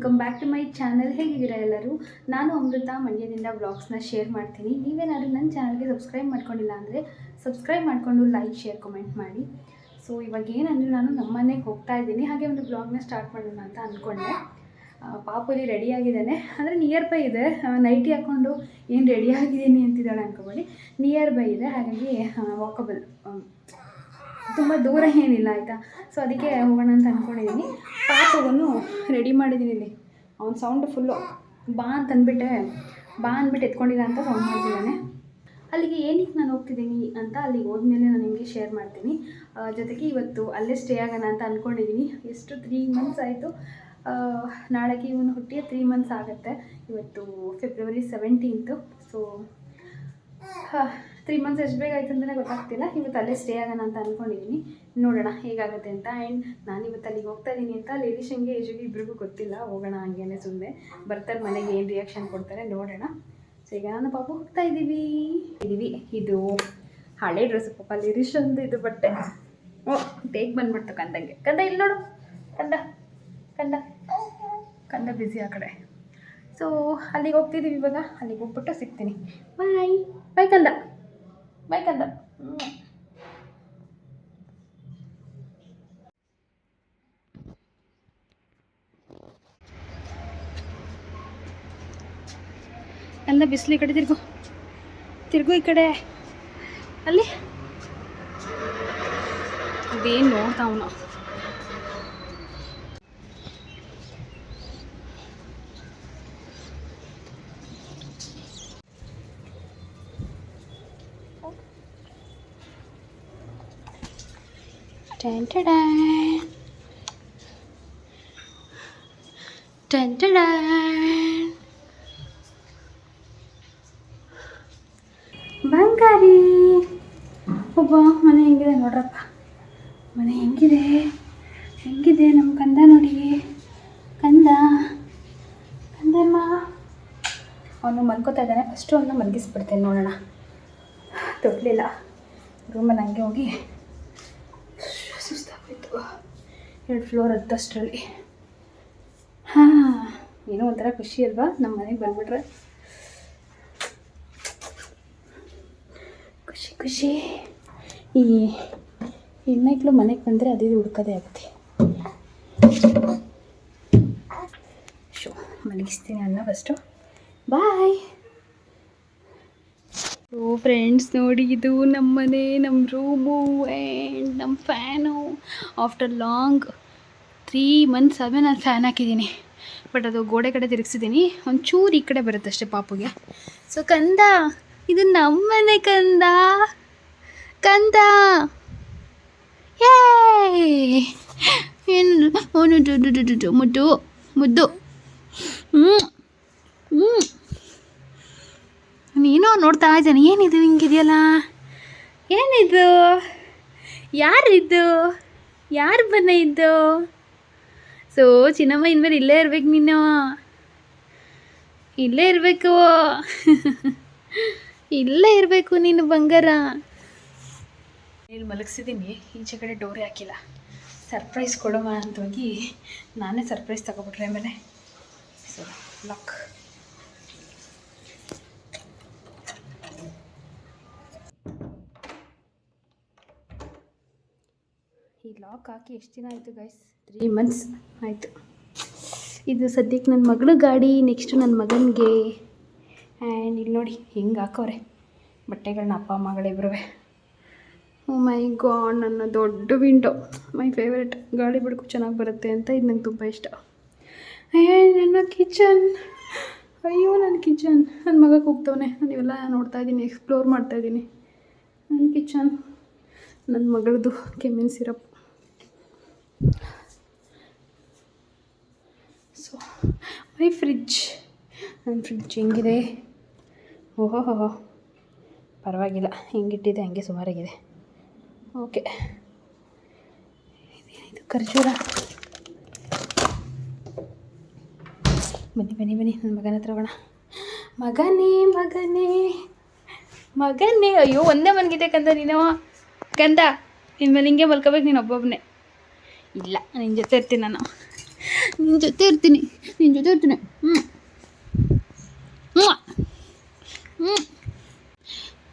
Welcome back to my channel ಹೇಗಿದ್ದೀರಾ ಎಲ್ಲರೂ? ನಾನು ಅಮೃತ ಮಂಡ್ಯದಿಂದ ಬ್ಲಾಗ್ಸ್ನ ಶೇರ್ ಮಾಡ್ತೀನಿ. ನೀವೇನಾದರೂ ನನ್ನ ಚಾನಲ್ಗೆ ಸಬ್ಸ್ಕ್ರೈಬ್ ಮಾಡ್ಕೊಂಡಿಲ್ಲ ಅಂದರೆ ಸಬ್ಸ್ಕ್ರೈಬ್ ಮಾಡಿಕೊಂಡು ಲೈಕ್ ಶೇರ್ ಕಮೆಂಟ್ ಮಾಡಿ. ಸೊ ಇವಾಗ ಏನಂದರೆ ನಾನು ನಮ್ಮನೆಗೆ ಹೋಗ್ತಾ ಇದ್ದೀನಿ. ಹಾಗೆ ಒಂದು ಬ್ಲಾಗ್ನ ಸ್ಟಾರ್ಟ್ ಮಾಡೋಣ ಅಂತ ಅಂದ್ಕೊಂಡೆ ಪಾಪುಲಿ ರೆಡಿ ಆಗಿದ್ದಾನೆ. ಅಂದರೆ ನಿಯರ್ ಬೈ ಇದೆ. ನೈಟಿ ಹಾಕ್ಕೊಂಡು ಏನು ರೆಡಿ ಆಗಿದ್ದೀನಿ ಅಂತಿದ್ದಾಳೆ ಅಂದ್ಕೊಬೇಡಿ ನಿಯರ್ ಬೈ ಇದೆ. ಹಾಗಾಗಿ ವಾಕಬಲ್ ತುಂಬ ದೂರ ಏನಿಲ್ಲ, ಆಯಿತಾ? ಸೊ ಅದಕ್ಕೆ ಹೋಗೋಣ ಅಂತ ಅಂದ್ಕೊಂಡಿದ್ದೀನಿ ಪಾಪವನ್ನು ರೆಡಿ ಮಾಡಿದ್ದೀನಿ ಇಲ್ಲಿ. ಅವ್ನ ಸೌಂಡ್ ಫುಲ್ಲು ಬಾ ಅಂತ ಅಂದ್ಬಿಟ್ಟೆ. ಬಾ ಅಂದ್ಬಿಟ್ಟು ಎತ್ಕೊಂಡಿಲ್ಲ ಅಂತ ಸೌಂಡ್ ಮಾಡ್ತಿದ್ದಾನೆ. ಅಲ್ಲಿಗೆ ಏನಕ್ಕೆ ನಾನು ಹೋಗ್ತಿದ್ದೀನಿ ಅಂತ ಅಲ್ಲಿಗೆ ಹೋದ್ಮೇಲೆ ನಾನು ನಿಮಗೆ ಶೇರ್ ಮಾಡ್ತೀನಿ. ಜೊತೆಗೆ ಇವತ್ತು ಅಲ್ಲೇ ಸ್ಟೇ ಆಗೋಣ ಅಂತ ಅಂದ್ಕೊಂಡಿದ್ದೀನಿ ಎಷ್ಟು ತ್ರೀ ಮಂತ್ಸ್ ಆಯಿತು. ನಾಳೆಗೆ ಇವನು ಹುಟ್ಟಿಯ ತ್ರೀ ಮಂತ್ಸ್ ಆಗುತ್ತೆ. ಇವತ್ತು February seventeenth so three months ಎಷ್ಟು ಬೇಗ ಆಯ್ತು ಅಂತಲೇ ಗೊತ್ತಾಗ್ತಿಲ್ಲ. ಇವತ್ತು ಅಲ್ಲೇ ಸ್ಟೇ ಆಗೋಣ ಅಂತ ಅಂದ್ಕೊಂಡಿದ್ದೀನಿ ನೋಡೋಣ ಹೇಗಾಗುತ್ತೆ ಅಂತ. ಆ್ಯಂಡ್ ನಾನು ಇವತ್ತು ಅಲ್ಲಿಗೆ ಹೋಗ್ತಾ ಇದ್ದೀನಿ ಅಂತ ಲೇಡೀಶನ್ಗೆ ಏಜಿಗೆ ಇಬ್ರಿಗೂ ಗೊತ್ತಿಲ್ಲ. ಹೋಗೋಣ ಹಂಗೇನೆ ಸುಮ್ಮನೆ ಬರ್ತಾರೆ ಮನೆಗೆ, ಏನು ರಿಯಾಕ್ಷನ್ ಕೊಡ್ತಾರೆ ನೋಡೋಣ. ಸೊ ಈಗ ನಾನು ಪಾಪ ಹೋಗ್ತಾ ಇದ್ದೀವಿ ಇದ್ದೀವಿ ಇದು ಹಳೆ ಡ್ರೆಸ್ ಪಾಪ ಲಿರಿಶ್ ಒಂದು ಇದು ಬಟ್ಟೆ. ಓ ಬೇಗ ಬಂದ್ಬಿಡ್ತು ಕಂದಂಗೆ. ಕಂದ ಇಲ್ಲಿ ನೋಡು. ಕಂದ. ಕಂದ. ಕಂದ ಬ್ಯುಸಿ ಆ ಕಡೆ. ಸೊ ಅಲ್ಲಿಗೆ ಹೋಗ್ತಿದ್ದೀವಿ ಇವಾಗ. ಅಲ್ಲಿಗೆ ಹೋಗ್ಬಿಟ್ಟು ಸಿಗ್ತೀನಿ. ಬಾಯ್ ಬಾಯ್ ಕಂದ. ಬಾಯ್ ಕಂದ ಹ್ಮ್. ಬಿಸಿಲು ಈ ಕಡೆ ತಿರುಗು. ತಿರುಗು ಈ ಕಡೆ. ಅಲ್ಲಿ. ಅದೇನು ನೋಡ್ತಾವನ Dun, dun. ಬಂಗಾರಿ. ಒಬ್ಬ ಮನೆ ಹೆಂಗಿದೆ ನೋಡ್ರಪ್ಪ. ಮನೆ ಹೆಂಗಿದೆ? ಹೆಂಗಿದೆ ನಮ್ಮ ಕಂದ ನೋಡಿ. ಕಂದ. ಕಂದಮ್ಮ. ಅವನು ಮಲ್ಕೋತಾ ಇದ್ದಾನೆ. ಫಸ್ಟು ಅವನ್ನ ಮಲಗಿಸ್ಬಿಡ್ತೇನೆ ನೋಡೋಣ. ತೊಟ್ಲಿಲ್ಲ. ರೂಮಲ್ಲಿ ಹಂಗೆ ಹೋಗಿ ಎರಡು ಫ್ಲೋರ್ ಹತ್ತಷ್ಟರಲ್ಲಿ ಹಾಂ, ಏನೋ ಒಂಥರ ಖುಷಿ ಅಲ್ವಾ? ನಮ್ಮ ಮನೆಗೆ ಬಂದ್ಬಿಟ್ರೆ. ಖುಷಿ ಖುಷಿ. ಈ ಹೆಣ್ಮಕ್ಳು ಮನೆಗೆ ಬಂದರೆ ಅದೇ ಹುಡ್ಕೋದೇ ಆಗುತ್ತೆ. ಶೋ, ಮಲಗಿಸ್ತೀನಿ ಅನ್ನ ಫಸ್ಟು ಬಾಯ್ ಓ ಫ್ರೆಂಡ್ಸ್ ನೋಡಿ ಇದು ನಮ್ಮ ಮನೆ ನಮ್ಮ ರೂಮು ಆ್ಯಂಡ್ ನಮ್ಮ fan after long three months ಆದಮೇಲೆ ನಾನು ಫ್ಯಾನ್ ಹಾಕಿದ್ದೀನಿ. ಬಟ್ ಅದು ಗೋಡೆ ಕಡೆ ತಿರುಗಿಸಿದ್ದೀನಿ. ಒಂಚೂರು ಈ ಕಡೆ ಬರುತ್ತೆ ಅಷ್ಟೇ ಪಾಪುಗೆ. ಸೊ ಕಂದ, ಇದು ನಮ್ಮನೆ ಕಂದ. ಕಂದ. ಏನು ಅವನು ಮುದ್ದು ಮುದ್ದು ಹ್ಞೂ ಹ್ಞೂ ನೀನೋ ನೋಡ್ತಾ ಇದ್ದಾನೆ. ಏನಿದು ಹಿಂಗಿದೆಯಲ್ಲ ಏನಿದು? ಯಾರಿದ್ದು ಯಾರು ಬನ್ನ ಇದ್ದು ಸೊ ಚಿನ್ನಮ್ಮ ಇನ್ಮೇಲೆ ಇಲ್ಲೇ ಇರ್ಬೇಕು ನೀನು. ಇಲ್ಲೇ ಇರಬೇಕು. ಇಲ್ಲೇ ಇರಬೇಕು ನೀನು ಬಂಗಾರ. ಇಲ್ಲಿ ಮಲಗಿಸಿದ್ದೀನಿ. ಈಚೆ ಕಡೆ ಡೋರೇ ಹಾಕಿಲ್ಲ. ಸರ್ಪ್ರೈಸ್ ಕೊಡೋಣ ಅಂತ ಹೋಗಿ ನಾನೇ ಸರ್ಪ್ರೈಸ್ ತಗೊಬಿಟ್ರೆ ಆಮೇಲೆ. ಸೊ ಲಾಕ್ ಈ ಲಾಕ್ ಹಾಕಿ ಎಷ್ಟು ದಿನ ಆಯಿತು ಗೈಸ್ ತ್ರೀ ಮಂತ್ಸ್ ಆಯಿತು. ಇದು ಸದ್ಯಕ್ಕೆ ನನ್ನ ಮಗಳ ಗಾಡಿ ನೆಕ್ಸ್ಟು ನನ್ನ ಮಗನಿಗೆ. ಆ್ಯಂಡ್ ಇಲ್ಲಿ ನೋಡಿ, ಹಿಂಗೆ ಹಾಕೋರೆ ಬಟ್ಟೆಗಳನ್ನ ಅಪ್ಪ ಮಗಳಿಬ್ರು ಓ ಮೈ ಗಾಡ್ ನನ್ನ ದೊಡ್ಡ ವಿಂಡೋ ಮೈ ಫೇವ್ರೆಟ್ ಗಾಳಿ ಬೆಳಕು ಚೆನ್ನಾಗಿ ಬರುತ್ತೆ ಅಂತ ಇದು ನಂಗೆ ತುಂಬ ಇಷ್ಟ. ಆ್ಯಂಡ್ ನನ್ನ ಕಿಚನ್ ಅಯ್ಯೋ ನನ್ನ ಕಿಚನ್ ನನ್ನ ಮಗ ಕೂಗ್ತವನೆ. ನಾನು ಇವೆಲ್ಲ ನೋಡ್ತಾ ಇದ್ದೀನಿ ಎಕ್ಸ್ಪ್ಲೋರ್ ಮಾಡ್ತಾ ಇದ್ದೀನಿ. ನನ್ನ ಕಿಚನ್ ನನ್ನ ಮಗಳದು ಕೆಮ್ಮಿನ ಸಿರಪ್ ಸೊ ಮೈ ಫ್ರಿಜ್ ನನ್ನ ಫ್ರಿಜ್ ಹೆಂಗಿದೆ? ಓಹೋ ಹೋ ಪರವಾಗಿಲ್ಲ, ಹೆಂಗಿಟ್ಟಿದೆ ಹಂಗೆ ಸುಮಾರಾಗಿದೆ. ಓಕೆ ಇದು ಖರ್ಜೂರ? ಬನ್ನಿ ಬನ್ನಿ ಬನ್ನಿ ನನ್ನ ಮಗನ ಹತ್ರ ಹೋಗೋಣ. ಮಗನೇ ಮಗನೇ. ಮಗನೇ, ಅಯ್ಯೋ, ಒಂದೇ ಮನ್ಗಿದೆ ಕಂದ ನೀನು. ಗಂಧ ಇನ್ಮೇಲೆ ಹಿಂಗೆ ಮಲ್ಕೋಬೇಕು ನೀನು ಒಬ್ಬೊಬ್ಬನೇ ಇಲ್ಲ ನಿನ್ನ ಜೊತೆ ಇರ್ತೀನಿ ನಾನು. ನಿನ್ನ ಜೊತೆ ಇರ್ತೀನಿ ನಿನ್ನ ಜೊತೆ ಇರ್ತೀನಿ ಹ್ಞೂ ಹ್ಞೂ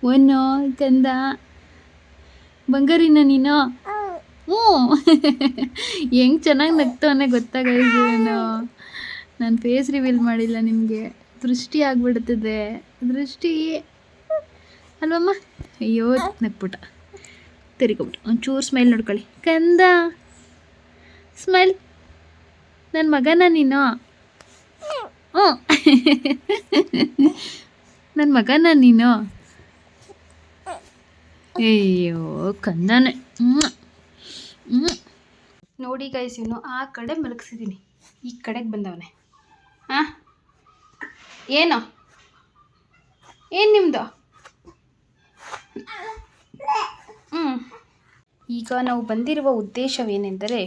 ಒನ್ನು ಚಂದ. ಬಂಗಾರಿನ ನೀನು? ಹ್ಞೂ ಹೆಂಗೆ ಚೆನ್ನಾಗಿ ನಗ್ತವನ್ನ ಗೊತ್ತಾಗೈದು ನಾನು ಫೇಸ್ ರಿವೀಲ್ ಮಾಡಿಲ್ಲ ನಿಮಗೆ ದೃಷ್ಟಿ ಆಗ್ಬಿಡ್ತದೆ. ದೃಷ್ಟಿ. ಅಲ್ವಮ್ಮ? ಅಯ್ಯೋ, ನಗ್ಬಿಟ್ಟ. ತಿರ್ಕೊಬಿಟ್ಟು ಒಂಚೂರು ಸ್ಮೈಲ್ ನೋಡ್ಕೊಳ್ಳಿ. ಕಂದ. ಸ್ಮೈಲ್ ನನ್ನ ಮಗನ ನೀನು? ಹ್ಞೂ ನನ್ನ ಮಗನ ನೀನು? ಅಯ್ಯೋ, ಕಂದನೆ. ನೋಡಿ ಗೈಸ್ ಇವನು ಆ ಕಡೆ ಮಲಗಿಸಿದ್ದೀನಿ ಈ ಕಡೆಗೆ ಬಂದವನೆ. ಹಾಂ ಏನು? ಏನು ನಿಮ್ಮದು ಹ್ಞೂ ಈಗ ನಾವು ಬಂದಿರುವ ಉದ್ದೇಶವೇನೆಂದರೆ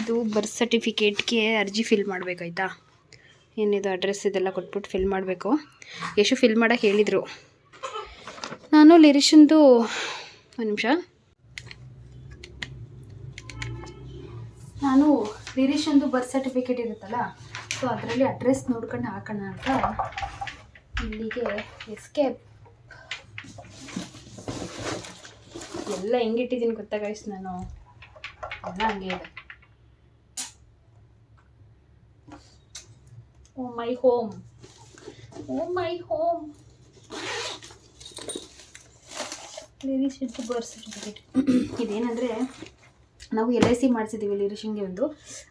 ಇದು ಬರ್ತ್ ಸರ್ಟಿಫಿಕೇಟ್ಗೆ ಅರ್ಜಿ ಫಿಲ್ ಮಾಡಬೇಕಾಯ್ತಾ? ಏನಿದು ಅಡ್ರೆಸ್ ಇದೆಲ್ಲ ಕೊಟ್ಬಿಟ್ಟು ಫಿಲ್ ಮಾಡಬೇಕು. ಎಷ್ಟು ಫಿಲ್ ಮಾಡೋಕ್ಕೆ ಹೇಳಿದರು. ನಾನು ಲಿರಿಶಂದು, ಒಂದು ನಿಮಿಷ. ನಾನು ಲಿರಿಶಂದು ಬರ್ತ್ ಸರ್ಟಿಫಿಕೇಟ್ ಇರುತ್ತಲ್ಲ ಸೊ ಅದರಲ್ಲಿ ಅಡ್ರೆಸ್ ನೋಡ್ಕೊಂಡು ಹಾಕೋಣ ಅಂತ ಇಲ್ಲಿಗೆ ಎಸ್ಕೇಪ್ ಎಲ್ಲ ಹೆಂಗಿಟ್ಟಿದ್ದೀನಿ ಗೊತ್ತಾ ಗೈಸ್ ನಾನು? ಎಲ್ಲ ಹಂಗೆ ಇದೆ. Oh my home oh my home ಲಿರಿಶಿಂಗ್ ಬರ್ತ್ ಸರ್ಟಿಫಿಕೇಟ್ ಇದೇನಂದರೆ, ನಾವು ಎಲ್ ಐ ಸಿ ಮಾಡಿಸಿದ್ದೀವಿ ಲಿರಿಶಿಂಗೆ ಒಂದು.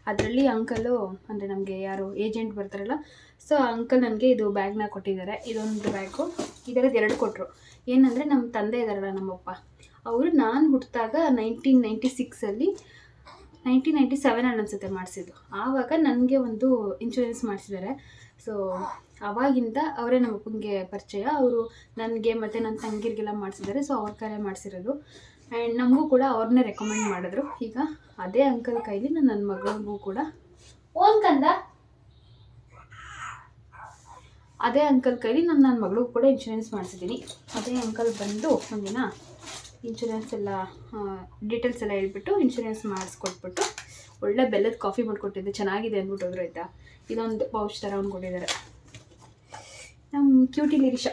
ಅದರಲ್ಲಿ ಅಂಕಲು ಅಂದರೆ ನಮಗೆ ಯಾರು ಏಜೆಂಟ್ ಬರ್ತಾರಲ್ಲ ಸೊ ಅಂಕಲ್ ನನಗೆ ಇದು ಬ್ಯಾಗ್ನ ಕೊಟ್ಟಿದ್ದಾರೆ. ಇದೊಂದು ಬ್ಯಾಗು ಇದರದ್ದು ಎರಡು ಕೊಟ್ಟರು ಏನಂದರೆ ನಮ್ಮ ತಂದೆ ಇದ್ದಾರಲ್ಲ ನಮ್ಮಪ್ಪ. ಅವರು ನಾನು ಹುಟ್ಟಿದಾಗ ನೈನ್ಟೀನ್ ನೈಂಟಿ ಸಿಕ್ಸಲ್ಲಿ ನೈನ್ಟೀನ್ ನೈಂಟಿ ಸೆವೆನ್ ಅನ್ಸುತ್ತೆ ಮಾಡಿಸಿದ್ದು. ಆವಾಗ ನನಗೆ ಒಂದು ಇನ್ಶೂರೆನ್ಸ್ ಮಾಡಿಸಿದ್ದಾರೆ ಸೊ ಅವಾಗಿಂದ ಅವರೇ ನಮ್ಮ ಅಪ್ಪನಿಗೆ ಪರಿಚಯ. ಅವರು ನನಗೆ ಮತ್ತು ನನ್ನ ತಂಗಿರಿಗೆಲ್ಲ ಮಾಡಿಸಿದ್ದಾರೆ. ಸೊ ಅವ್ರ ಕರೆ ಮಾಡಿಸಿರೋದು. ಆ್ಯಂಡ್ ನಮಗೂ ಕೂಡ ಅವ್ರನ್ನೇ ರೆಕಮೆಂಡ್ ಮಾಡಿದ್ರು. ಈಗ ಅದೇ ಅಂಕಲ್ ಕೈಲಿ ನಾನು ನನ್ನ ಮಗಳಿಗೂ ಕೂಡ. ಓನ್ ಕಂದ? ಅದೇ ಅಂಕಲ್ ಕೈಲಿ ನಾನು ನನ್ನ ಮಗಳಿಗೂ ಕೂಡ ಇನ್ಶೂರೆನ್ಸ್ ಮಾಡಿಸಿದ್ದೀನಿ. ಅದೇ ಅಂಕಲ್ ಬಂದು ಒಂದಿನ ಇನ್ಶೂರೆನ್ಸ್ ಎಲ್ಲ ಡೀಟೇಲ್ಸ್ ಎಲ್ಲ ಹೇಳ್ಬಿಟ್ಟು ಇನ್ಶೂರೆನ್ಸ್ ಮಾಡಿಸ್ಕೊಟ್ಬಿಟ್ಟು ಒಳ್ಳೆ ಬೆಲ್ಲದ ಕಾಫಿ ಮಾಡಿಕೊಟ್ಟಿದ್ದೆ. ಚೆನ್ನಾಗಿದೆ ಅಂದ್ಬಿಟ್ಟು ಹೋದ್ರು ಆಯಿತಾ ಇದೊಂದು ಪೌಚ್ ಥರ ಒಂದು ಕೊಟ್ಟಿದ್ದಾರೆ. ನಮ್ಮ ಕ್ಯೂಟಿ ನಿರೀಶ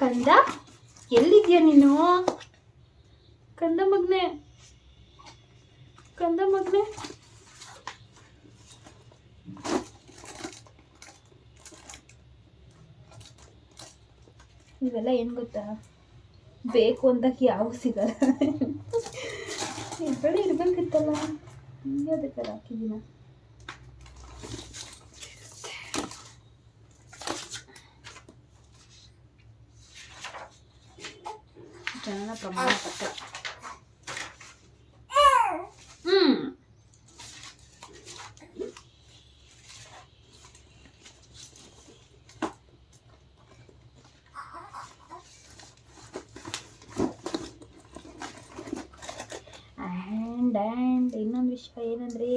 ಕಂದ, ಎಲ್ಲಿದ್ಯಾ ನೀನು? ಕಂದ ಮಗ್ನೆ. ಕಂದ ಮಗ್ನೆ. ಇವೆಲ್ಲ ಏನು ಗೊತ್ತಾ? ಬೇಕು ಅಂದಾಗ ಯಾವ ಸಿಗಲ್ಲ. ಇದ್ರಲ್ಲಿ ಇರ್ಬೇಕಿತ್ತಲ್ಲ. ಹಿಂಗೆ ಅದಕ್ಕೆ ಹಾಕಿದ್ದೀನ. ಜನನ ಪ್ರಮಾಣ ಪತ್ರ ಹ್ಮ್ ಆ್ಯಂಡ್ ವಿಷಯ ಏನಂದರೆ?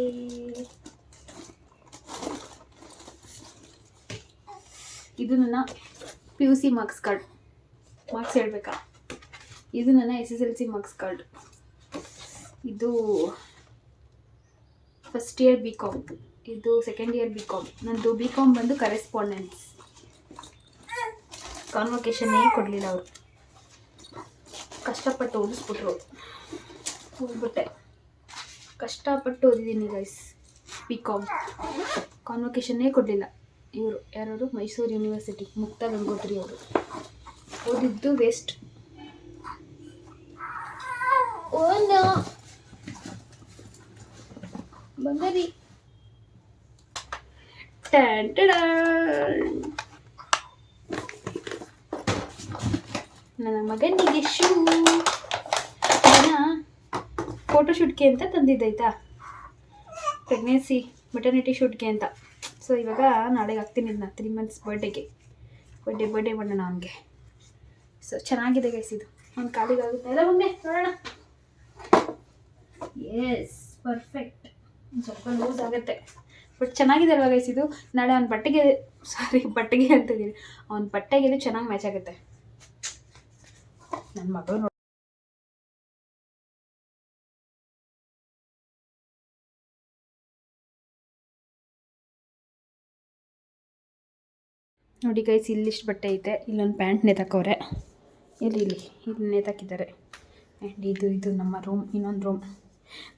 ಇದು ನನ್ನ P U C marks card marks ಹೇಳ್ಬೇಕಾ? ಇದು ನನ್ನ S S L C marks card ಇದು ಫಸ್ಟ್ ಇಯರ್ ಬಿ ಕಾಮ್ ಇದು ಸೆಕೆಂಡ್ ಇಯರ್ ಬಿ ಕಾಮ್ ನನ್ನದು ಬಿ ಕಾಮ್ ಬಂದು ಕರೆಸ್ಪಾಂಡೆನ್ಸ್ ಕಾನ್ವೊಕೇಶನ್ನೇ ಕೊಡಲಿಲ್ಲ ಅವರು. ಕಷ್ಟಪಟ್ಟು ಓದಿಸ್ಬಿಟ್ರು. ಹೋಗ್ಬಿಟ್ಟೆ. ಕಷ್ಟಪಟ್ಟು ಓದಿದ್ದೀನಿ ಗೈಸ್ ಬಿ ಕಾಮ್ ಕಾನ್ವೊಕೇಶನ್ನೇ ಕೊಡಲಿಲ್ಲ. ಇವರು ಯಾರವರು? ಮೈಸೂರು ಯೂನಿವರ್ಸಿಟಿ ಮುಕ್ತ ಗಂಗೋತ್ರಿ ಅವರು. ಓದಿದ್ದು ವೇಸ್ಟ್ ಟಡಾನ್. ನನ್ನ ಮಗನಿಗೆ ಶೂ ಫೋಟೋಶೂಟ್ಗೆ ಅಂತ ತಂದಿದ್ದಾಯ್ತಾ ಪ್ರೆಗ್ನೆನ್ಸಿ ಮೆಟರ್ನಿಟಿ ಶೂಟ್ಗೆ ಅಂತ. ಸೊ ಇವಾಗ ನಾಳೆಗೆ ಹಾಕ್ತೀನಿ ಇದನ್ನ ತ್ರೀ ಮಂತ್ಸ್ ಬರ್ಡೇಗೆ ಬರ್ಡೇ ಬರ್ಡೇ ಮಾಡೋಣ ಅವನಿಗೆ. ಸೊ ಚೆನ್ನಾಗಿದೆ ಗೈಸ್ ಇದು. ಒಂದು ಕಾಲಿಗಾಗುತ್ತೆ ಎಲ್ಲ ಒಮ್ಮೆ ನೋಡೋಣ. ಎಸ್ ಪರ್ಫೆಕ್ಟ್ ಸ್ವಲ್ಪ ಲೂಸ್ ಆಗುತ್ತೆ. ಬಟ್ ಚೆನ್ನಾಗಿದೆ ಅಲ್ವಾ ಗೈಸ್ ಇದು? ನಾಳೆ ಅವ್ನ ಬಟ್ಟೆಗೆ ಸಾರಿ ಬಟ್ಟೆಗೆ ಅಂತ ಇದ್ದೀನಿ. ಅವ್ನ ಬಟ್ಟೆಗೆ ಚೆನ್ನಾಗಿ ಮ್ಯಾಚ್ ಆಗುತ್ತೆ. ನನ್ನ ಮಗಳು ನೋಡಿ ಗೈಸ್ ಇಲ್ಲಿಷ್ಟು ಬಟ್ಟೆ ಐತೆ. ಇಲ್ಲೊಂದು ಪ್ಯಾಂಟ್ ನೇತಾಕವ್ರೆ ಇಲ್ಲಿ ಇಲ್ಲಿ ಇಲ್ಲಿ ನೇತಾಕಿದ್ದಾರೆ. ಆ್ಯಂಡ್ ಇದು ಇದು ನಮ್ಮ ರೂಮ್ ಇನ್ನೊಂದು ರೂಮ್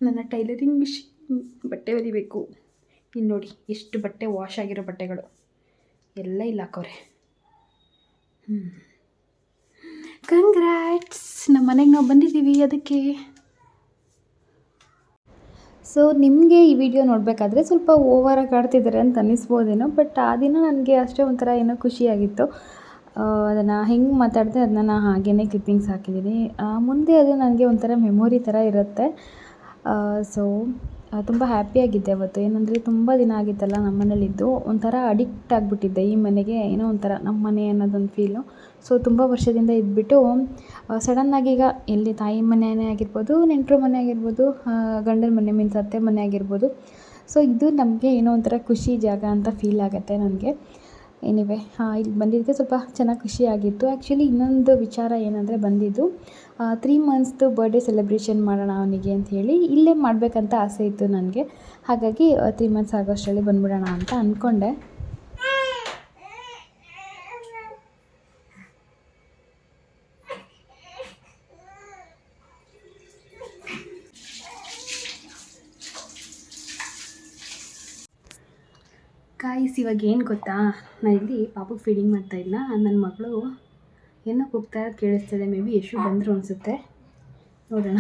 ನನ್ನ ಟೈಲರಿಂಗ್ ಮಿಷಿನ್ ಬಟ್ಟೆ ಹೊಲಿಬೇಕು ಇಲ್ಲಿ ನೋಡಿ, ಎಷ್ಟು ಬಟ್ಟೆ ವಾಶ್ ಆಗಿರೋ ಬಟ್ಟೆಗಳು. ಎಲ್ಲ ಇಲ್ಲಿ ಹಾಕೋರೆ. ಹ್ಞೂ ಕಂಗ್ರ್ಯಾಟ್ಸ್ ನಮ್ಮ ಮನೆಗೆ ನಾವು ಬಂದಿದ್ದೀವಿ, ಅದಕ್ಕೆ. ಸೊ ನಿಮಗೆ ಈ ವಿಡಿಯೋ ನೋಡಬೇಕಾದ್ರೆ ಸ್ವಲ್ಪ ಓವರ್ ಆಡ್ತಿದ್ದಾರೆ ಅಂತ ಅನ್ನಿಸ್ಬೋದೇನೋ ಬಟ್ ಆ ದಿನ ನನಗೆ ಅಷ್ಟೇ ಒಂಥರ ಏನೋ ಖುಷಿಯಾಗಿತ್ತು. ಅದನ್ನು ಹೆಂಗೆ ಮಾತಾಡಿದೆ ಅದನ್ನ ನಾನು ಹಾಗೇ ಕ್ಲಿಪ್ಪಿಂಗ್ಸ್ ಹಾಕಿದ್ದೀನಿ ಮುಂದೆ ಅದು ನನಗೆ ಒಂಥರ ಮೆಮೊರಿ ಥರ ಇರುತ್ತೆ. ಸೊ ತುಂಬ ಹ್ಯಾಪಿಯಾಗಿದ್ದೆ ಅವತ್ತು. ಏನಂದರೆ ತುಂಬ ದಿನ ಆಗಿತ್ತಲ್ಲ ನಮ್ಮ ಮನೇಲಿದ್ದು ಒಂಥರ ಅಡಿಕ್ಟ್ ಆಗಿಬಿಟ್ಟಿದ್ದೆ ಈ ಮನೆಗೆ. ಏನೋ ಒಂಥರ ನಮ್ಮ ಮನೆ ಅನ್ನೋದೊಂದು ಫೀಲು ಸೊ ತುಂಬ ವರ್ಷದಿಂದ ಇದ್ದುಬಿಟ್ಟು ಸಡನ್ನಾಗಿ ಈಗ ಎಲ್ಲಿ ತಾಯಿ ಮನೆಯೇ ಆಗಿರ್ಬೋದು, ನೆಂಟರು ಮನೆ ಆಗಿರ್ಬೋದು ಗಂಡನ ಮನೆ ಮೀನ್ಸ್ ಅತ್ತೆ ಮನೆ ಆಗಿರ್ಬೋದು. ಸೊ ಇದು ನಮಗೆ ಏನೋ ಒಂಥರ ಖುಷಿ ಜಾಗ ಅಂತ ಫೀಲ್ ಆಗುತ್ತೆ ನನಗೆ. ಎನಿವೆ ಇಲ್ಲಿ ಬಂದಿದ್ದಕ್ಕೆ ಸ್ವಲ್ಪ ಚೆನ್ನಾಗಿ ಖುಷಿಯಾಗಿತ್ತು ಆ್ಯಕ್ಚುಲಿ ಇನ್ನೊಂದು ವಿಚಾರ ಏನಂದರೆ ಬಂದಿದ್ದು ತ್ರೀ ಮಂತ್ಸ್ದು ಬರ್ಡೇ ಸೆಲೆಬ್ರೇಷನ್ ಮಾಡೋಣ ಅವನಿಗೆ ಅಂತ ಹೇಳಿ ಇಲ್ಲೇ ಮಾಡಬೇಕಂತ ಆಸೆ ಇತ್ತು ನನಗೆ. ಹಾಗಾಗಿ ತ್ರೀ ಮಂತ್ಸ್ ಆಗೋಷ್ಟರಲ್ಲಿ ಬಂದ್ಬಿಡೋಣ ಅಂತ ಅಂದ್ಕೊಂಡೆ ಕಾಯಿಸಿ ಇವಾಗ ಏನು ಗೊತ್ತಾ? ನಾನು ಇಲ್ಲಿ ಪಾಪಗೆ ಫೀಡಿಂಗ್ ಮಾಡ್ತಾ ಇದ್ನ? ನನ್ನ ಮಗಳು ಏನೋ ಕೂಗ್ತಾ ಕೇಳಿಸ್ತದೆ ಮೇ ಬಿ ಯಶು ಬಂದರು ಅನಿಸುತ್ತೆ. ನೋಡೋಣ.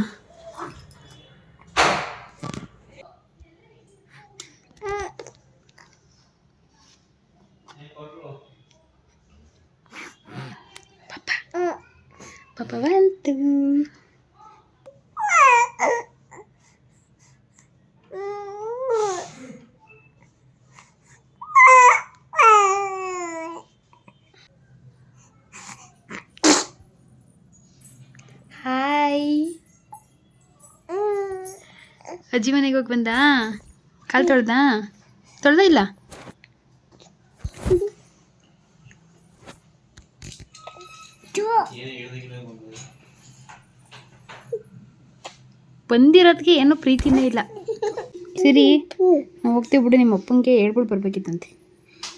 ಪಾಪ ಬಂತು. ಅಜ್ಜಿ ಮನೆಗೆ ಹೋಗಿ ಬಂದ? ಕಾಲು ತೊಳ್ದ? ತೊಳ್ದ ಇಲ್ಲ? ಬಂದಿರೋದಕ್ಕೆ ಏನೂ ಪ್ರೀತಿನೇ ಇಲ್ಲ. ಸರಿ ನಾವು ಹೋಗ್ತೀವಿ ಬಿಡು ನಿಮ್ಮ ಅಪ್ಪಂಗೆ ಹೇಳ್ಬಿಟ್ಟು ಬರ್ಬೇಕಿತ್ತಂತೆ.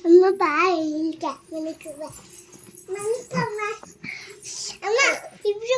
ಅಮ್ಮ ಇಬ್ರು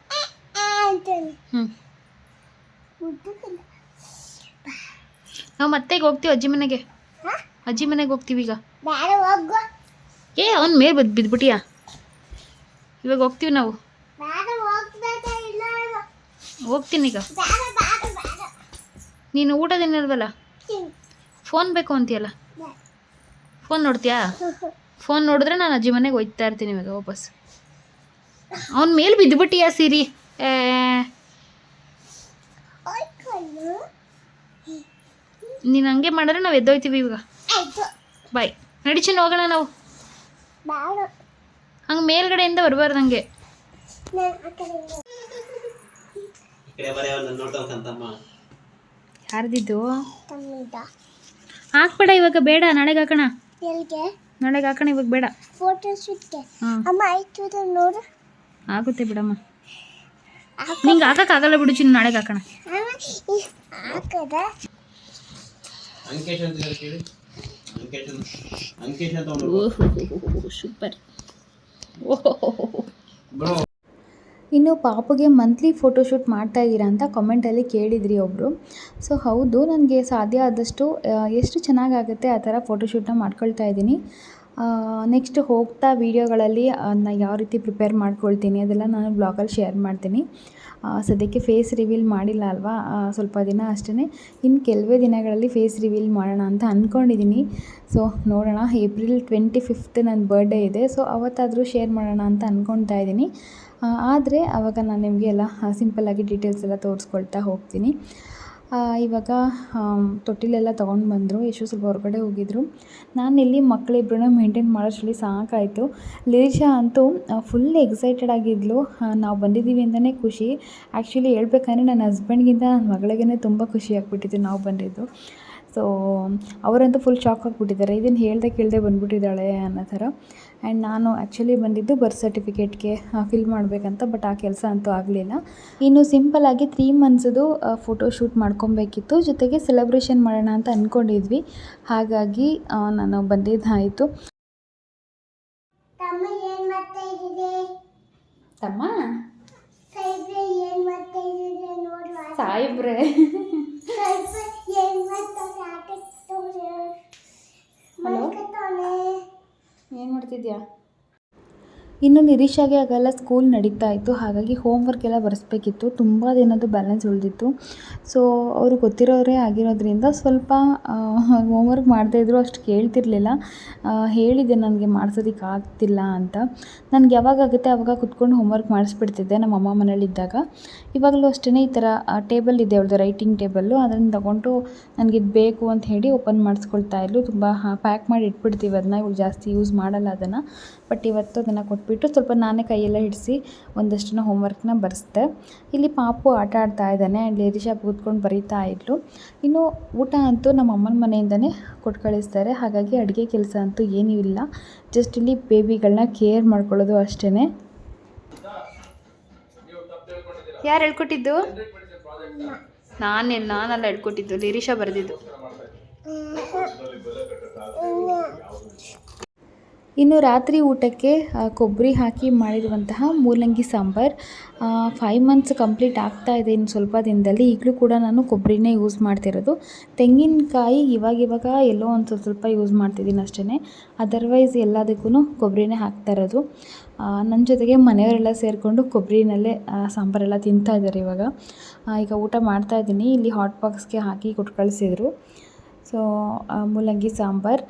ನಾವು ಮತ್ತೆ ಹೋಗ್ತೀವಿ ಅಜ್ಜಿ ಮನೆಗೆ. ಅಜ್ಜಿ ಮನೆಗೆ ಹೋಗ್ತೀವಿ ಈಗ. ಏ ಅವ್ನ ಮೇಲೆ ಬಿದ್ದು ಬಿದ್ಬಿಟ್ಟಿಯಾ? ಇವಾಗ ಹೋಗ್ತೀವಿ ನಾವು. ಹೋಗ್ತೀನಿ ಈಗ. ನೀನು ಊಟ ತಿನ್ನಲ್ವಲ್ಲ ಫೋನ್ ಬೇಕು ಅಂತೀಯಲ್ಲ? ಫೋನ್ ನೋಡ್ತೀಯಾ? ಫೋನ್ ನೋಡಿದ್ರೆ ನಾನು ಅಜ್ಜಿ ಮನೆಗೆ ಹೋಗ್ತಾ ಇರ್ತೀನಿ ಇವಾಗ ವಾಪಸ್. ಅವನ ಮೇಲೆ ಬಿದ್ದುಬಿಟ್ಟಿಯಾ ಸಿರಿ. ನೀನು ಹಂಗೆ ಮಾಡಿದ್ರೆ ನಾವು ಎದ್ದೋಯ್ತೀವಿ ಇವಾಗ. ಬಾಯ್ ನಡಿ ಹೋಗೋಣ ನಾವು. ಹಂಗ ಮೇಲ್ಗಡೆಯಿಂದ ಬರಬಾರ್ದು ಹಂಗೆ. ಯಾರ್ದಿದ್ದು? ತಮ್ಮಿದ. ಹಾಕ್ಬೇಡ ಇವಾಗ ಬೇಡ ನಾಳೆಗೆ ಹಾಕೋಣ. ನಾಳೆಗೆ ಹಾಕೋಣ ಇವಾಗ ಬೇಡ. ಫೋಟೋ ಶೂಟ್ಗೆ ಹಾಂ. ಅಮ್ಮ ಆಯ್ತು ನೋಡು. ಆಗುತ್ತೆ ಬಿಡಮ್ಮ. ನಿಂಗೆ ಹಾಕಕ್ಕಾಗಲ್ಲ ಬಿಡು ಚಿನ್ನ ನಾಳೆಗೆ ಹಾಕೋಣ. ಹಾಕದ ಅಂಕೇಶ್ ಅಂತ ಹೇಳಿ ಕೇಳಿ. ಅಂಕೇಶ್ ಅಂತ ಅಂಕೇಶ್ ಅಂತ ಅವ್ನು ಸೂಪರ್ ಬ್ರೋ. ಇನ್ನು ಪಾಪುಗೆ ಮಂತ್ಲಿ ಫೋಟೋಶೂಟ್ ಮಾಡ್ತಾ ಇದ್ದೀರಾ ಅಂತ ಕಾಮೆಂಟಲ್ಲಿ ಕೇಳಿದ್ರಿ ಒಬ್ಬರು ಸೊ ಹೌದು ನನಗೆ ಸಾಧ್ಯ ಆದಷ್ಟು ಎಷ್ಟು ಚೆನ್ನಾಗಾಗುತ್ತೆ ಆ ಥರ ಫೋಟೋಶೂಟ್ನ ಮಾಡ್ಕೊಳ್ತಾ ಇದ್ದೀನಿ. ನೆಕ್ಸ್ಟ್ ಹೋಗ್ತಾ ವೀಡಿಯೋಗಳಲ್ಲಿ ನಾನು ಯಾವ ರೀತಿ ಪ್ರಿಪೇರ್ ಮಾಡ್ಕೊಳ್ತೀನಿ ಅದೆಲ್ಲ ನಾನು ಬ್ಲಾಗಲ್ಲಿ ಶೇರ್ ಮಾಡ್ತೀನಿ. ಸದ್ಯಕ್ಕೆ ಫೇಸ್ ರಿವೀಲ್ ಮಾಡಿಲ್ಲ ಅಲ್ವಾ? ಸ್ವಲ್ಪ ದಿನ ಅಷ್ಟೇ ಇನ್ನು ಕೆಲವೇ ದಿನಗಳಲ್ಲಿ ಫೇಸ್ ರಿವೀಲ್ ಮಾಡೋಣ ಅಂತ ಅಂದ್ಕೊಂಡಿದ್ದೀನಿ ಸೊ ನೋಡೋಣ. ಏಪ್ರಿಲ್ ಟ್ವೆಂಟಿ ಫಿಫ್ತ್ ನನ್ನ ಬರ್ಡೇ ಇದೆ. ಸೊ ಅವತ್ತಾದರೂ ಶೇರ್ ಮಾಡೋಣ ಅಂತ ಅಂದ್ಕೊಳ್ತಾ ಇದ್ದೀನಿ ಆದರೆ ಆವಾಗ ನಾನು ನಿಮಗೆ ಎಲ್ಲ ಸಿಂಪಲ್ಲಾಗಿ ಡೀಟೇಲ್ಸ್ ಎಲ್ಲ ತೋರಿಸ್ಕೊಳ್ತಾ ಹೋಗ್ತೀನಿ. ಇವಾಗ ತೊಟ್ಟಿಲೆಲ್ಲ ತೊಗೊಂಡು ಬಂದರು. ಯಶು ಸ್ವಲ್ಪ ಹೊರಗಡೆ ಹೋಗಿದ್ರು. ನಾನು ಇಲ್ಲಿ ಮಕ್ಕಳಿಬ್ರನ್ನ ಮೇಂಟೈನ್ ಮಾಡೋಷ್ಟರಲ್ಲಿ ಸಾಕಾಯಿತು. ಲಿರಿಷಾ ಅಂತೂ ಫುಲ್ ಎಕ್ಸೈಟೆಡ್ ಆಗಿದ್ಲು. ನಾವು ಬಂದಿದ್ದೀವಿ ಅಂತಲೇ ಖುಷಿ. ಆ್ಯಕ್ಚುಲಿ ಹೇಳ್ಬೇಕಂದ್ರೆ ನನ್ನ ಹಸ್ಬೆಂಡ್ಗಿಂತ ನನ್ನ ಮಗಳಿಗೇ ತುಂಬ ಖುಷಿ ಆಗ್ಬಿಟ್ಟಿತ್ತು ನಾವು ಬಂದಿದ್ದು. ಸೊ ಅವರಂತೂ ಫುಲ್ ಶಾಕ್ ಆಗಿಬಿಟ್ಟಿದ್ದಾರೆ. ಇದನ್ನು ಹೇಳ್ದೆ ಕೇಳದೆ ಬಂದುಬಿಟ್ಟಿದ್ದಾಳೆ ಅನ್ನೋ ಥರ. ಆ್ಯಂಡ್ ನಾನು ಆ್ಯಕ್ಚುಲಿ ಬಂದಿದ್ದು ಬರ್ತ್ ಸರ್ಟಿಫಿಕೇಟ್ಗೆ ಫಿಲ್ ಮಾಡಬೇಕಂತ ಬಟ್ ಆ ಕೆಲಸ ಅಂತೂ ಆಗಲಿಲ್ಲ. ಇನ್ನು ಸಿಂಪಲ್ಲಾಗಿ ತ್ರೀ ಮಂತ್ಸದು ಫೋಟೋ ಶೂಟ್ ಮಾಡ್ಕೊಬೇಕಿತ್ತು. ಜೊತೆಗೆ ಸೆಲೆಬ್ರೇಷನ್ ಮಾಡೋಣ ಅಂತ ಅಂದ್ಕೊಂಡಿದ್ವಿ ಹಾಗಾಗಿ ನಾನು ಬಂದಿದ್ದಾಯಿತು. ತಮ್ಮ ಸಾಯಿಬ್ರೆ ಏನ್ ಮಾಡ್ತಾ ಇದ್ದೀರಿ ನೋಡುವ ಸಾಯಿಬ್ರೆ ಸಾಯಿಬ್ರೆ ಏನ್ ಮಾಡ್ತಾರೆ ಆಟಕ್ಕೆ Hello? ಮಲ್ಕತಾನೆ ಏನು ಮಾಡ್ತಿದ್ಯಾ? ಇನ್ನು ನಿರೀಕ್ಷಾಗೆ ಆಗೆಲ್ಲ ಸ್ಕೂಲ್ ನಡೀತಾ ಇತ್ತು. ಹಾಗಾಗಿ ಹೋಮ್ವರ್ಕ್ ಎಲ್ಲ ಬರೆಸ್ಬೇಕಿತ್ತು. ತುಂಬ ದಿನದ್ದು ಬ್ಯಾಲೆನ್ಸ್ ಉಳಿದಿತ್ತು. ಸೊ ಅವರು ಗೊತ್ತಿರೋರೇ ಆಗಿರೋದ್ರಿಂದ ಸ್ವಲ್ಪ ಹೋಮ್ವರ್ಕ್ ಮಾಡದೇ-ಇದ್ರು ಅಷ್ಟು ಕೇಳ್ತಿರ್ಲಿಲ್ಲ. ಹೇಳಿದೆ ನನಗೆ ಮಾಡ್ಸೋದಕ್ಕೆ ಆಗ್ತಿಲ್ಲ ಅಂತ. ನನಗೆ ಯಾವಾಗ ಆಗುತ್ತೆ ಆವಾಗ ಕುತ್ಕೊಂಡು ಹೋಮ್ವರ್ಕ್ ಮಾಡಿಸ್ಬಿಡ್ತಿದ್ದೆ ನಮ್ಮ ಅಮ್ಮ ಮನೇಲಿದ್ದಾಗ. ಇವಾಗಲೂ ಅಷ್ಟೇ ಈ ಥರ ಟೇಬಲ್ ಇದೆ ಅವ್ರದ್ದು ರೈಟಿಂಗ್ ಟೇಬಲ್ಲು ಅದನ್ನು ತಗೊಂಡು ನನಗೆ ಇದು ಬೇಕು ಅಂತ ಹೇಳಿ ಓಪನ್ ಮಾಡಿಸ್ಕೊಳ್ತಾ ಇದ್ಲು. ತುಂಬ ಪ್ಯಾಕ್ ಮಾಡಿ ಇಟ್ಬಿಡ್ತೀವಿ ಅದನ್ನ ಇವಳು ಜಾಸ್ತಿ ಯೂಸ್ ಮಾಡಲ್ಲ ಅದನ್ನು. ಬಟ್ ಇವತ್ತು ಅದನ್ನು ಕೊಟ್ಬಿಟ್ಟು ಸ್ವಲ್ಪ ನಾನೇ ಕೈಯೆಲ್ಲ ಹಿಡಿಸಿ ಒಂದಷ್ಟನ್ನು ಹೋಮ್ವರ್ಕ್ನ ಬರೆಸ್ದೆ. ಇಲ್ಲಿ ಪಾಪು ಆಟ ಆಡ್ತಾ ಇದ್ದಾನೆ ಆ್ಯಂಡ್ ಲೇರಿಷಾ ಕೂತ್ಕೊಂಡು ಬರೀತಾ ಇದ್ಲು. ಇನ್ನು ಊಟ ಅಂತೂ ನಮ್ಮ ಅಮ್ಮನ ಮನೆಯಿಂದನೇ ಕೊಟ್ಟು ಕಳಿಸ್ತಾರೆ ಹಾಗಾಗಿ ಅಡುಗೆ ಕೆಲಸ ಅಂತೂ ಏನೂ ಇಲ್ಲ. ಜಸ್ಟ್ ಇಲ್ಲಿ ಬೇಬಿಗಳನ್ನ ಕೇರ್ ಮಾಡ್ಕೊಳ್ಳೋದು ಅಷ್ಟೇ ಯಾರು ಹೇಳ್ಕೊಟ್ಟಿದ್ದು? ನಾನೇ ನಾನಲ್ಲ ಹೇಳ್ಕೊಟ್ಟಿದ್ದು. ಲಿರಿಷಾ ಬರೆದಿದ್ದು. ಇನ್ನು ರಾತ್ರಿ ಊಟಕ್ಕೆ ಕೊಬ್ಬರಿ ಹಾಕಿ ಮಾಡಿರುವಂತಹ ಮೂಲಂಗಿ ಸಾಂಬಾರು. ಫೈವ್ ಮಂತ್ಸ್ ಕಂಪ್ಲೀಟ್ ಆಗ್ತಾ ಇದೆ ಇನ್ನು ಸ್ವಲ್ಪ ದಿನದಲ್ಲಿ. ಈಗಲೂ ಕೂಡ ನಾನು ಕೊಬ್ಬರಿನೇ ಯೂಸ್ ಮಾಡ್ತಿರೋದು. ತೆಂಗಿನಕಾಯಿ ಇವಾಗಿವಾಗ ಇವಾಗ ಎಲ್ಲೋ ಒಂದು ಸ್ವಲ್ಪ ಯೂಸ್ ಮಾಡ್ತಿದ್ದೀನಿ ಅಷ್ಟೇ ಅದರ್ವೈಸ್ ಎಲ್ಲದಕ್ಕೂ ಕೊಬ್ಬರಿನೇ ಹಾಕ್ತಾ ಇರೋದು. ನನ್ನ ಜೊತೆಗೆ ಮನೆಯವರೆಲ್ಲ ಸೇರಿಕೊಂಡು ಕೊಬ್ಬರಿನಲ್ಲೇ ಸಾಂಬಾರೆಲ್ಲ ತಿಂತಾ ಇದ್ದಾರೆ ಇವಾಗ. ಈಗ ಊಟ ಮಾಡ್ತಾ ಇದ್ದೀನಿ. ಇಲ್ಲಿ ಹಾಟ್ ಬಾಕ್ಸ್ಗೆ ಹಾಕಿ ಕೊಟ್ಟು ಕಳಿಸಿದ್ರು. ಸೊ ಮೂಲಂಗಿ ಸಾಂಬಾರು.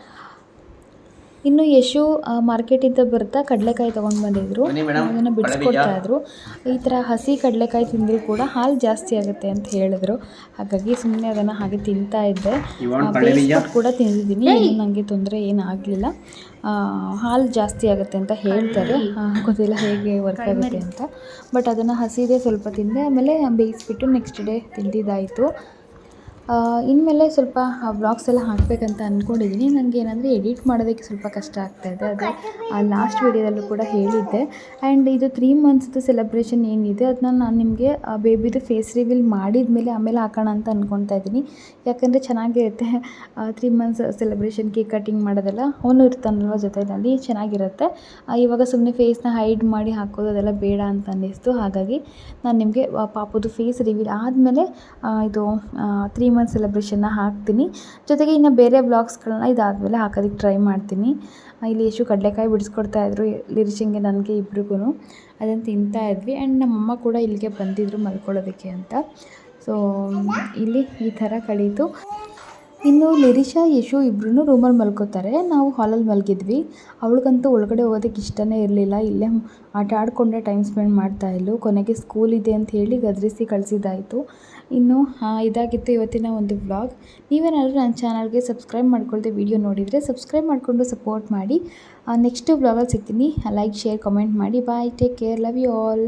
ಇನ್ನು ಯಶು ಮಾರ್ಕೆಟ್ ಮಾರ್ಕೆಟಿಂದ ಬರ್ತಾ ಕಡಲೆಕಾಯಿ ತೊಗೊಂಡು ಬಂದಿದ್ರು. ಅದನ್ನ ಬಿಡಿಸ್ಕೊಡ್ತಾ ಇದ್ರು. ಈ ಥರ ಹಸಿ ಕಡಲೆಕಾಯಿ ತಿಂದರೂ ಕೂಡ ಹಾಲು ಜಾಸ್ತಿ ಆಗುತ್ತೆ ಅಂತ ಹೇಳಿದ್ರು. ಹಾಗಾಗಿ ಸುಮ್ಮನೆ ಅದನ್ನು ಹಾಗೆ ತಿಂತಾ ಇದ್ದೆ. ಬೇಯಿಸ್ಬಿಟ್ಟು ಕೂಡ ತಿಂದಿದ್ದೀನಿ. ನನಗೆ ತೊಂದರೆ ಏನು ಆಗಲಿಲ್ಲ ಹಾಲು ಜಾಸ್ತಿ ಆಗುತ್ತೆ ಅಂತ ಹೇಳ್ತಾರೆ. ಗೊತ್ತಿಲ್ಲ ಹೇಗೆ ವರ್ಕ್ ಆಗುತ್ತೆ ಅಂತ. ಬಟ್ ಅದನ್ನು ಹಸಿದೇ ಸ್ವಲ್ಪ ತಿಂದೆ ಆಮೇಲೆ ಬೇಯಿಸ್ಬಿಟ್ಟು ನೆಕ್ಸ್ಟ್ ಡೇ ತಿಂದಿದ್ದಾಯಿತು. ಇನ್ಮೇಲೆ ಸ್ವಲ್ಪ ಬ್ಲಾಗ್ಸ್ ಎಲ್ಲ ಹಾಕಬೇಕಂತ ಅಂದ್ಕೊಂಡಿದ್ದೀನಿ ನನಗೆ ಏನಂದರೆ ಎಡಿಟ್ ಮಾಡೋದಕ್ಕೆ ಸ್ವಲ್ಪ ಕಷ್ಟ ಆಗ್ತಾ ಇದೆ. ಅದೇ ಲಾಸ್ಟ್ ವೀಡಿಯೋದಲ್ಲೂ ಕೂಡ ಹೇಳಿದ್ದೆ. ಆ್ಯಂಡ್ ಇದು ತ್ರೀ ಮಂತ್ಸ್ದು ಸೆಲೆಬ್ರೇಷನ್ ಏನಿದೆ ಅದನ್ನ ನಾನು ನಿಮಗೆ ಬೇಬಿದು ಫೇಸ್ ರಿವೀಲ್ ಮಾಡಿದ ಮೇಲೆ ಆಮೇಲೆ ಹಾಕೋಣ ಅಂತ ಅಂದ್ಕೊತಾ ಇದ್ದೀನಿ ಯಾಕಂದರೆ ಚೆನ್ನಾಗಿರುತ್ತೆ. Three months celebration cake cutting ಮಾಡೋದೆಲ್ಲ ಅವನು ಇರ್ತಾನಲ್ವ ಜೊತೆಯಲ್ಲಿ ಚೆನ್ನಾಗಿರುತ್ತೆ. ಆ, ಇವಾಗ ಸುಮ್ಮನೆ ಫೇಸ್ನ ಹೈಡ್ ಮಾಡಿ ಹಾಕೋದು ಅದೆಲ್ಲ ಬೇಡ ಅಂತ ಅನ್ನಿಸ್ತು. ಹಾಗಾಗಿ ನಾನು ನಿಮಗೆ ಪಾಪುದು ಫೇಸ್ ರಿವೀಲ್ ಆದಮೇಲೆ ಇದು ತ್ರೀ ಮಂತ್ ಸೆಲೆಬ್ರೇಷನ್ನ ಹಾಕ್ತೀನಿ. ಜೊತೆಗೆ ಇನ್ನು ಬೇರೆ ಬ್ಲಾಗ್ಸ್ಗಳನ್ನ ಇದಾದಮೇಲೆ ಹಾಕೋದಕ್ಕೆ ಟ್ರೈ ಮಾಡ್ತೀನಿ. ಇಲ್ಲಿ ಎಷ್ಟು ಕಡಲೆಕಾಯಿ ಬಿಡಿಸ್ಕೊಡ್ತಾ ಇದ್ರು ಲಿರಿಶಿಂಗೆ ನನಗೆ ಇಬ್ರಿಗೂ ಅದನ್ನು ತಿಂತಾ ಇದ್ವಿ. ಆ್ಯಂಡ್ ನಮ್ಮಮ್ಮ ಕೂಡ ಇಲ್ಲಿಗೆ ಬಂದಿದ್ದರು ಮಲ್ಕೊಳ್ಳೋದಕ್ಕೆ ಅಂತ. ಸೊ ಇಲ್ಲಿ ಈ ಥರ ಕಳೀತು. ಇನ್ನು ಲಿರಿಷಾ ಯಶು ಇಬ್ಬರೂ ರೂಮಲ್ಲಿ ಮಲ್ಕೋತಾರೆ. ನಾವು ಹಾಲಲ್ಲಿ ಮಲಗಿದ್ವಿ. ಅವಳಿಗಂತೂ ಒಳಗಡೆ ಹೋಗೋದಕ್ಕೆ ಇಷ್ಟನೇ ಇರಲಿಲ್ಲ. ಇಲ್ಲೇ ಆಟ ಆಡಿಕೊಂಡೇ ಟೈಮ್ ಸ್ಪೆಂಡ್ ಮಾಡ್ತಾ ಇದ್ಲು. ಕೊನೆಗೆ ಸ್ಕೂಲ್ ಇದೆ ಅಂತ ಹೇಳಿ ಗದರಿಸಿ ಕಳಿಸಿದ್ದಾಯಿತು. ಇನ್ನು, ಹಾಂ, ಇದಾಗಿತ್ತು ಇವತ್ತಿನ ಒಂದು ವ್ಲಾಗ್. ನೀವೇನಾದರೂ ನನ್ನ ಚಾನಲ್ಗೆ ಸಬ್ಸ್ಕ್ರೈಬ್ ಮಾಡ್ಕೊಳ್ದೆ ವಿಡಿಯೋ ನೋಡಿದರೆ ಸಬ್ಸ್ಕ್ರೈಬ್ ಮಾಡಿಕೊಂಡು ಸಪೋರ್ಟ್ ಮಾಡಿ. ನೆಕ್ಸ್ಟ್ ವ್ಲಾಗಲ್ಲಿ ಸಿಗ್ತೀನಿ. ಲೈಕ್, ಶೇರ್, ಕಮೆಂಟ್ ಮಾಡಿ. Bye. Take care. Love you all.